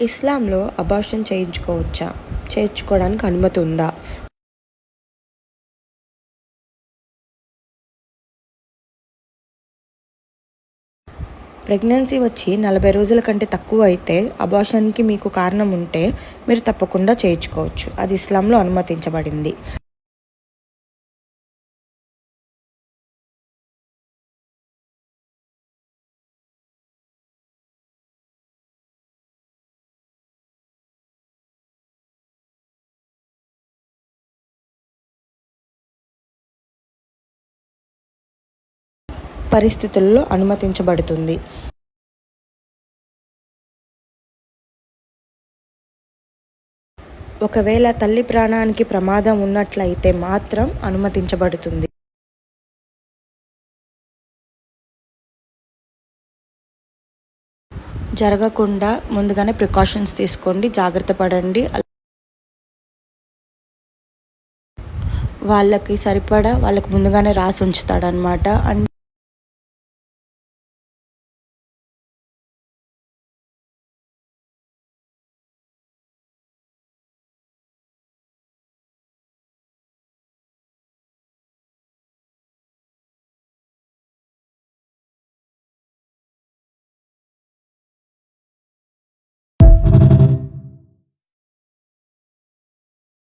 ఇస్లాంలో అబార్షన్ చేయించుకోవచ్చా? చేయించుకోవడానికి అనుమతి ఉందా? ప్రెగ్నెన్సీ వచ్చి నలభై రోజుల కంటే తక్కువ అయితే అబార్షన్కి మీకు కారణం ఉంటే మీరు తప్పకుండా చేయించుకోవచ్చు. అది ఇస్లాంలో అనుమతించబడింది. పరిస్థితుల్లో అనుమతించబడుతుంది. ఒకవేళ తల్లి ప్రాణానికి ప్రమాదం ఉన్నట్లయితే మాత్రం అనుమతించబడుతుంది. జరగకుండా ముందుగానే ప్రికాషన్స్ తీసుకోండి జాగ్రత్త పడండి. వాళ్ళకి సరిపడా వాళ్ళకి ముందుగానే రాసి ఉంచుతాడనమాట అండ్